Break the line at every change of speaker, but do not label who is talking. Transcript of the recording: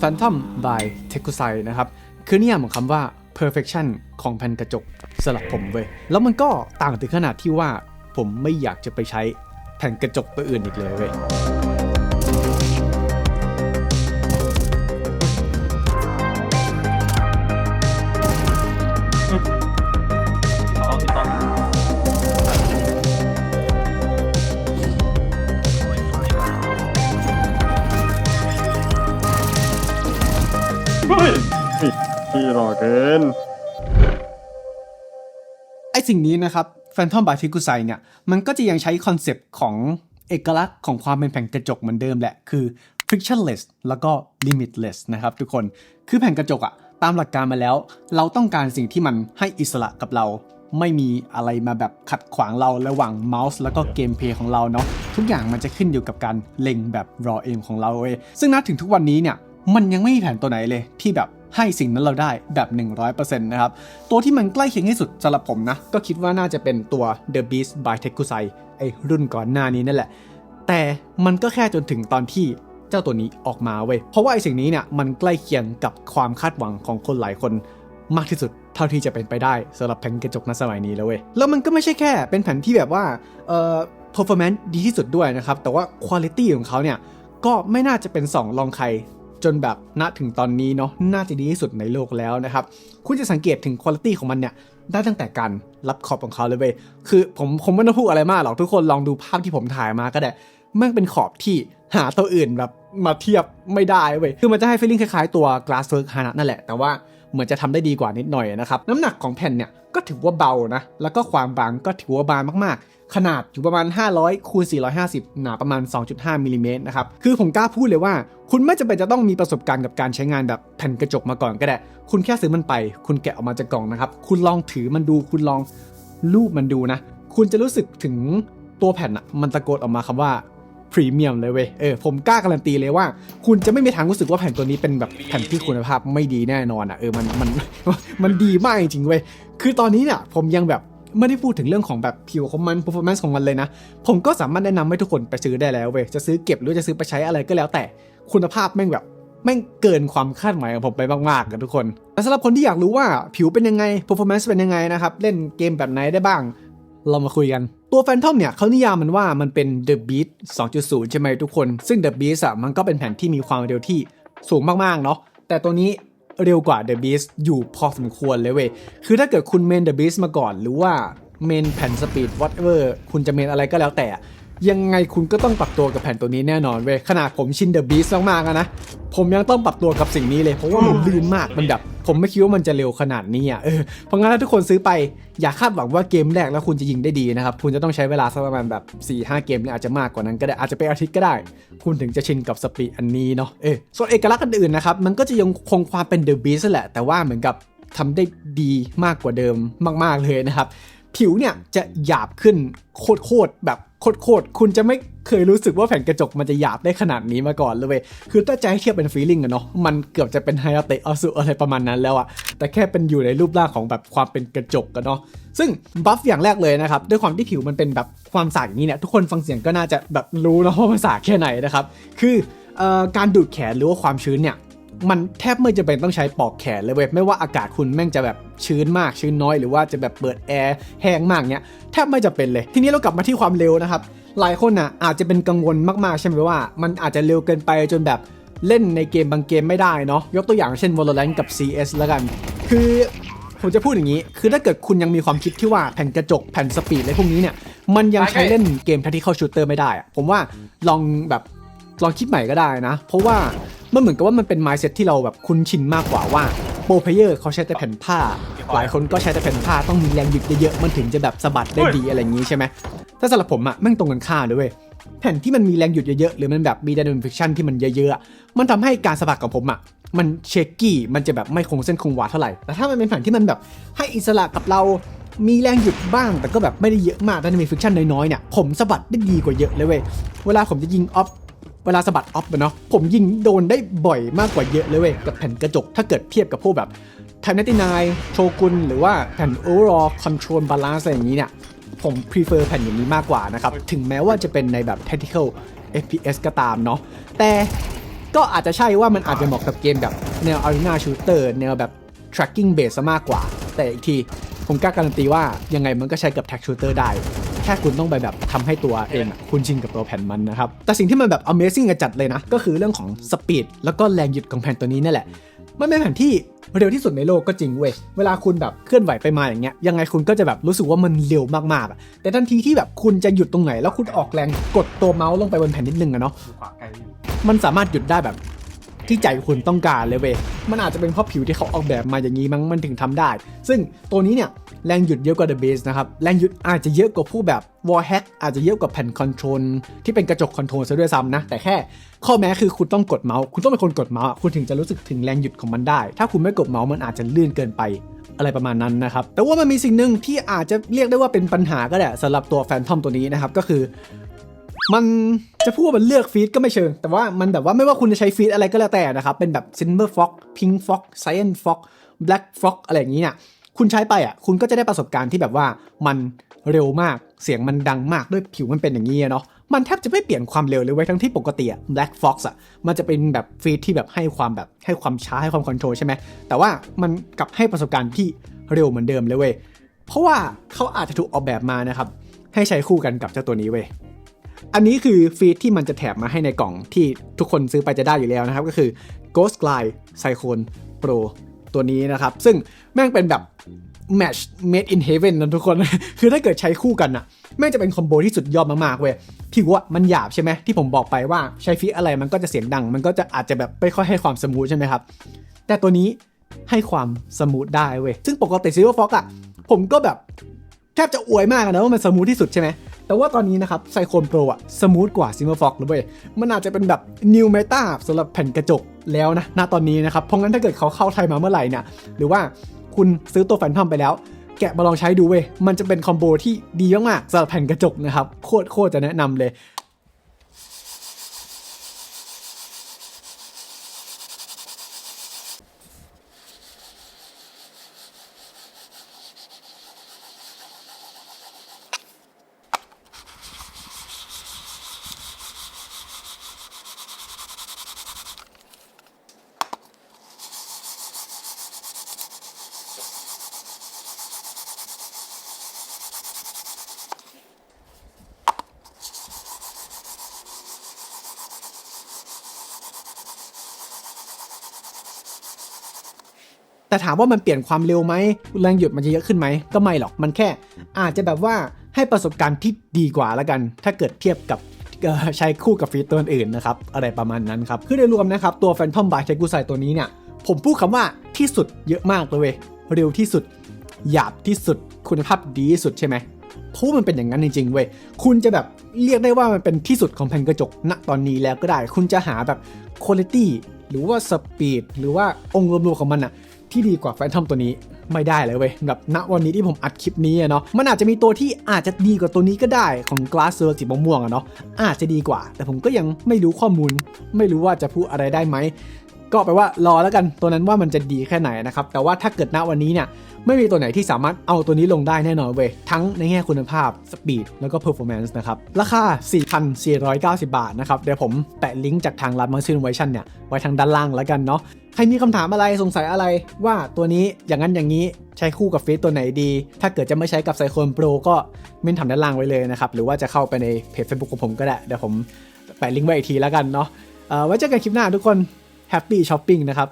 Phantom by Tekusai นะครับ คือนิยามของคำว่า perfection ของแผ่นกระจกสำหรับผมเว้ย แล้วมันก็ต่างถึงขนาดที่ว่าผมไม่อยากจะไปใช้แผ่นกระจกตัวอื่นอีกเลยเว้ย
หล่อเกิน
ไอสิ่งนี้นะครับ Phantom by Tekusai เนี่ย มันก็จะยังใช้คอนเซปต์ของเอกลักษณ์ของความเป็นแผ่นกระจกเหมือนเดิมแหละ คือ frictionless แล้วก็ limitless นะครับทุกคน คือแผ่นกระจกอะตามหลักการมาแล้ว เราต้องการสิ่งที่มันให้อิสระกับเรา ไม่มีอะไรมาแบบขัดขวางเราระหว่างเมาส์แล้วก็เกมเพลย์ของเราเนาะ ทุกอย่างมันจะขึ้นอยู่กับการเล็งแบบ raw aim ของเราเว้ย ซึ่งนับถึงทุกวันนี้เนี่ย มันยังไม่มีแผนตัวไหนเลยที่แบบ ให้สิ่งนั้นเราได้แบบ 100%นะครับ ตัวที่มันใกล้เคียงที่สุดสำหรับผมนะ ก็คิดว่าน่าจะเป็นตัว The Beast by Tekusai ไอรุ่นก่อนหน้านี้นั่นแหละ แต่มันก็แค่จนถึงตอนที่เจ้าตัวนี้ออกมาเว้ย เพราะว่าไอสิ่งนี้เนี่ยมันใกล้เคียงกับความคาดหวังของคนหลายคนมากที่สุดเท่าที่จะเป็นไปได้สำหรับแผ่นกระจกในสมัยนี้แล้วเว้ย แล้วมันก็ไม่ใช่แค่เป็นแผ่นที่แบบว่า เอ่อ performance ดีที่สุดด้วยนะครับ แต่ว่า quality ของเขาเนี่ยก็ไม่น่าจะเป็น 2 รองใคร จนแบบณถึงตอนนี้เนาะน่าจะดีที่สุดในโลกแล้วนะครับ คุณจะสังเกตถึงคุณภาพของมันเนี่ยได้ตั้งแต่การรับขอบของเขาเลยเว้ยคือผมผมไม่ต้องพูดอะไรมากหรอกทุกคนลองดูภาพที่ผมถ่ายมาก็ได้แม่งเป็นขอบที่หาตัวอื่นแบบมาเทียบไม่ได้เว้ยคือมันจะให้ feeling คล้ายๆตัว Glasswork Hana นั่นแหละ แต่ว่าเหมือนจะทำได้ดีกว่านิดหน่อยนะครับ น้ำหนักของแผ่นเนี่ยก็ถือว่าเบานะ แล้วก็ความบางก็ถือว่าบางมากๆ ขนาดอยู่ประมาณ 500คูณ450 หนาประมาณ 2.5มิลลิเมตรนะครับ คือผมกล้าพูดเลยว่า คุณไม่จำเป็นจะต้องมีประสบการณ์กับการใช้งานแบบแผ่นกระจกมาก่อนก็ได้ คุณแค่ซื้อมันไป คุณแกะออกมาจากกล่องนะครับ คุณลองถือมันดู คุณลองรูปมันดูนะ คุณจะรู้สึกถึงตัวแผ่นอะมันตะโกนออกมาคำว่าพรีเมียมเลยเว้ย เออผมกล้าการันตีเลยว่า คุณจะไม่มีทางรู้สึกว่าแผ่นตัวนี้เป็นแบบแผ่นที่คุณภาพไม่ดีแน่นอนอะเออมันมันมันดีมากจริงเว้ย คือตอนนี้เนี่ยผมยังแบบ ไม่ได้พูดถึงเรื่องของแบบผิวของมัน performance ของมันเลยนะ ผมก็สามารถแนะนำให้ทุกคนไปซื้อได้แล้วเว้ย จะซื้อเก็บหรือจะซื้อไปใช้อะไรก็แล้วแต่ คุณภาพแม่งแบบแม่งเกินความคาดหมายของผมไปมากๆกันทุกคนแต่สำหรับคนที่อยากรู้ว่าผิวเป็นยังไง performance เป็นยังไงนะครับ เล่นเกมแบบไหนได้บ้าง เรามาคุยกันตัว Phantom เนี่ยเขานิยามมันว่ามันเป็น The Beast 2.0 ใช่ไหมทุกคน ซึ่ง The Beast อะมันก็เป็นแผ่นที่มีความเร็วที่สูงมากๆเนาะแต่ตัวนี้ เร็วกว่า The Beast อยู่พอสมควรเลยเว้ย คือถ้าเกิดคุณเมน The Beast มาก่อนหรือว่าเมนแผ่นสปีด whatever คุณจะเมนอะไรก็แล้วแต่ ยังไงคุณก็ต้องปรับตัวกับแผ่นตัวนี้แน่นอนเว้ยขนาดผมชิน The Beast มากๆอะนะ ผมยังต้องปรับตัวกับสิ่งนี้เลย เพราะว่ามันลื่นมากมันแบบผมไม่คิดว่ามันจะเร็วขนาดนี้อะเออเพราะงั้นถ้าทุกคนซื้อไปอย่าคาดหวังว่าเกมแรกแล้วคุณจะยิงได้ดีนะครับ คุณจะต้องใช้เวลาสักประมาณแบบ4ีหเกมเนี่ยอาจจะมากกว่านั้นก็ได้อาจจะเป็นอาทิตย์ก็ได้ คุณถึงจะชินกับสปีดอันนี้เนาะเออส่วนเอกลักษณ์อื่นๆนะครับมันก็จะยังคงความเป็น The Beast นั่นแหละ แต่ว่าเหมือนกับทำได้ดีมากกว่าเดิมมาก ๆเลยนะครับผิวเนี่ยจะหยาบขึ้นโคตรๆแบบ โคตรๆคุณจะไม่เคยรู้สึกว่าแผ่นกระจกมันจะหยาบได้ขนาดนี้มาก่อนเลยเว้ยคือถ้าจะให้เทียบเป็นฟีลิ่งอะเนาะมันเกือบจะเป็นไฮอาเตะอสุอะไรประมาณนั้นแล้วอะแต่แค่เป็นอยู่ในรูปร่างของแบบความเป็นกระจกกันเนาะซึ่งบัฟอย่างแรกเลยนะครับด้วยความที่ผิวมันเป็นแบบความสากอย่างนี้เนี่ยทุกคนฟังเสียงก็น่าจะแบบรู้นะว่ามันสากแค่ไหนนะครับคือการดูดแขนหรือว่าความชื้นเนี่ย มันแทบไม่จะเป็นต้องใช้ปอกแขนเลยเว้ยไม่ว่าอากาศคุณแม่งจะแบบชื้นมากชื้นน้อยหรือว่าจะแบบเปิดแอร์แห้งมากเนี้ยแทบไม่จะเป็นเลย ทีนี้เรากลับมาที่ความเร็วนะครับหลายคนอะอาจจะเป็นกังวลมากๆใช่ไหมว่า มันอาจจะเร็วเกินไปจนแบบเล่นในเกมบางเกมไม่ได้เนาะยกตัวอย่างเช่น Valorant กับ CS แล้วกัน คือผมจะพูดอย่างนี้ คือถ้าเกิดคุณยังมีความคิดที่ว่าแผ่นกระจกแผ่นสปีดอะไรพวกนี้เนี่ย มันยังใช้เล่นเกม tactical shooter ไม่ได้อะผมว่าลองแบบลองคิดใหม่ก็ได้นะ เพราะว่า มันเหมือนกับว่ามันเป็น mindset ที่เราแบบคุ้นชินมากกว่าว่าโปรเพเยอร์เขาใช้แต่แผ่นผ้า หลายคนก็ใช้แต่แผ่นผ้าต้องมีแรงหยุดเยอะๆมันถึงจะแบบสะบัดได้ดีอะไรอย่างนี้ใช่ไหมถ้าสำหรับผมอะแม่งตรงกันข้ามเลยเว้ยแผ่นที่มันมีแรงหยุดเยอะๆ หรือมันแบบมี dynamic friction ที่มันเยอะๆอะมันทำให้การสะบัดของผมอะมันเชคกี้ มันจะแบบไม่คงเส้นคงวาเท่าไหร่ แต่ถ้ามันเป็นแผ่นที่มันแบบให้อิสระกับเรา มีแรงหยุดบ้าง แต่ก็แบบไม่ได้เยอะมาก dynamic friction น้อยๆ เนี่ย ผมสะบัดได้ดีกว่าเยอะเลยเว้ย เวลาผมจะยิงออฟ เวลาสะบัดออฟเนาะผมยิงโดนได้บ่อยมากกว่าเยอะเลยเว้ยกับแผ่นกระจกถ้าเกิดเทียบกับพวกแบบไทนตี้นายโชกุนหรือว่าแผ่น overall control balance อะไรอย่างนี้เนี่ยผม prefer แผ่นอย่างนี้มากกว่านะครับ ถึงแม้ว่าจะเป็นในแบบ tactical FPS ก็ตามเนาะแต่ก็อาจจะใช่ว่ามันอาจจะเหมาะกับเกมแบบแนว Arena Shooter แนวแบบ tracking base ซะมากกว่า แต่อีกที ผมกล้าการันตีว่ายังไงมันก็ใช้กับ tag shooter ได้ แค่คุณต้องไปแบบทำให้ตัวเองอะคุณชินกับตัวแผ่นมันนะครับ แต่สิ่งที่มันแบบ amazing กันจัดเลยนะ ก็คือเรื่องของ speed แล้วก็แรงหยุดของแผ่นตัวนี้นั่นแหละ มันเป็นแผ่นที่เร็วที่สุดในโลกก็จริงเว้ย เวลาคุณแบบเคลื่อนไหวไปมาอย่างเงี้ย ยังไงคุณก็จะแบบรู้สึกว่ามันเร็วมากๆอะแต่ทันทีที่แบบคุณจะหยุดตรงไหน แล้วคุณออกแรงกดตัวเมาส์ลงไปบนแผ่นนิดนึงอะเนาะ
ดูขวาไกลอยู่
มันสามารถหยุดได้แบบ ที่ใจคุณต้องการเลยเว้ยมันอาจจะเป็นเพราะผิวที่เขาออกแบบมาอย่างนี้มั้งมันถึงทำได้ ซึ่งตัวนี้เนี่ยแรงหยุดเยอะกว่า The Base นะครับ แรงหยุดอาจจะเยอะกว่าผู้แบบ Wall Hack อาจจะเยอะกว่าแผ่นคอนโทรลที่เป็นกระจกคอนโทรลซะด้วยซ้ำนะ แต่แค่ข้อแม้คือคุณต้องกดเมาส์ คุณต้องเป็นคนกดเมาส์ คุณถึงจะรู้สึกถึงแรงหยุดของมันได้ ถ้าคุณไม่กดเมาส์มันอาจจะลื่นเกินไปอะไรประมาณนั้นนะครับ แต่ว่ามันมีสิ่งหนึ่งที่อาจจะเรียกได้ว่าเป็นปัญหาก็ได้สำหรับตัวแฟนทอมตัวนี้นะครับ ก็คือ มันจะพูดว่ามันเลือกฟีดก็ไม่เชิง แต่ว่ามันแบบว่าไม่ว่าคุณจะใช้ฟีดอะไรก็แล้วแต่นะครับ เป็นแบบ Silver Fox Pink Fox Cyan Fox Black Fox อะไรอย่างนี้เนี่ยคุณใช้ไปอะคุณก็จะได้ประสบการณ์ที่แบบว่ามันเร็วมากเสียงมันดังมากด้วยผิวมันเป็นอย่างนี้เนาะมันแทบจะไม่เปลี่ยนความเร็วเลยเว้ทั้งที่ปกติอะ Black Fox อะมันจะเป็นแบบฟีดที่แบบให้ความแบบให้ความช้าให้ความคอนโทรลใช่ไหมแต่ว่ามันกลับให้ประสบการณ์ที่เร็วเหมือนเดิมเลยเว้ยเพราะว่าเขาอาจจะถูกออกแบบมานะครับให้ใช้คู่กันกับเจ้าตัวนี้เว้ย อันนี้คือฟีดที่มันจะแถมมาให้ในกล่องที่ทุกคนซื้อไปจะได้อยู่แล้วนะครับ ก็คือ Ghost Glide Cyclone Pro ตัวนี้นะครับ ซึ่งแม่งเป็นแบบ Match Made in Heaven นะทุกคน คือถ้าเกิดใช้คู่กันอะแม่งจะเป็นคอมโบที่สุดยอดมากๆเว้ยผิวอะมันหยาบใช่ไหมที่ผมบอกไปว่าใช้ฟีดอะไรมันก็จะเสียงดัง มันก็จะอาจจะแบบไม่ค่อยให้ความสมูทใช่ไหมครับ แต่ตัวนี้ให้ความสมูทได้เว้ยซึ่งปกติ Silver Fox อะผมก็แบบแทบจะอวยมากอะนะว่ามันสมูทที่สุดใช่ไหม แต่ว่าตอนนี้นะครับไซโคนโปรอะสมูทกว่าซิมเมอร์ฟ็อกเลยเว้ยมันอาจจะเป็นแบบนิวเมตาสำหรับแผ่นกระจกแล้วนะณตอนนี้นะครับ เพราะงั้นถ้าเกิดเขาเข้าไทยมาเมื่อไหร่เนี่ยหรือว่าคุณซื้อตัวแฟนทอมไปแล้ว แกะมาลองใช้ดูเว้ยมันจะเป็นคอมโบที่ดีมากๆสำหรับแผ่นกระจกนะครับโคตรโคตรจะแนะนำเลย แต่ถามว่ามันเปลี่ยนความเร็วไหมแรงหยุดมันจะเยอะขึ้นไหมก็ไม่หรอกมันแค่ อาจจะแบบว่าให้ประสบการณ์ที่ดีกว่าล้วกัน ถ้าเกิดเทียบกับใช้คู่กับฟีดตัวอื่นนะครับอะไรประมาณนั้นครับคือโดยรวมนะครับตัว Phantom by เทกุไซตัวนี้เนี่ยผมพูดคำว่าที่สุดเยอะมากเลยเว้ยเร็วที่สุด หยาบที่สุดคุณภาพดีที่สุดใช่ไหมเพราะมันเป็นอย่างนั้นจริงๆเว้ยคุณจะแบบเรียกได้ว่ามันเป็นที่สุดของแผ่นกระจกณตอนนี้แล้วก็ได้ คุณจะหาแบบคุณภาพหรือว่าสปีดหรือว่าองค์รวมๆของมันอะ ที่ดีกว่าแฟนทอมตัวนี้ไม่ได้เลยเว้ยแบบณวันนี้ที่ผมอัดคลิปนี้อะเนาะมันอาจจะมีตัวที่อาจจะดีกว่าตัวนี้ก็ได้ของ Glass c i r c สีม่วงอะเนาะอาจจะดีกว่า แต่ผมก็ยังไม่รู้ข้อมูล ไม่รู้ว่าจะพูดอะไรได้ไหมก็แปลว่ารอแล้วกันตัวนั้นว่ามันจะดีแค่ไหนนะครับแต่ว่าถ้าเกิดณวันนี้เนี่ย ไม่มีตัวไหนที่สามารถเอาตัวนี้ลงได้แน่นอนเว้ยทั้งในแง่คุณภาพสปีดแล้วก็ performance นะครับ ราคา 4,490 บาทนะครับ เดี๋ยวผมแปะลิงก์จากทางร้าน m a r c i n Version เนี่ย ไว้ทางด้านล่างแล้วกันเนาะใครมีคำถามอะไรสงสัยอะไรว่าตัวนี้อย่างนั้นอย่างนี้ใช้คู่กับฟีดตัวไหนดี ถ้าเกิดจะไม่ใช้กับไซโคนโปรก็เม้นถามด้านล่างไว้เลยนะครับหรือว่าจะเข้าไปในเพจ Facebook ของผมก็ได้เดี๋ยวผมแปะลิงก์ไว้อีกทีแล้วกันเนาะไว้เจอกันคลิปหน้าทุกคนแฮปปี้ช้อปปิ้งนะครับ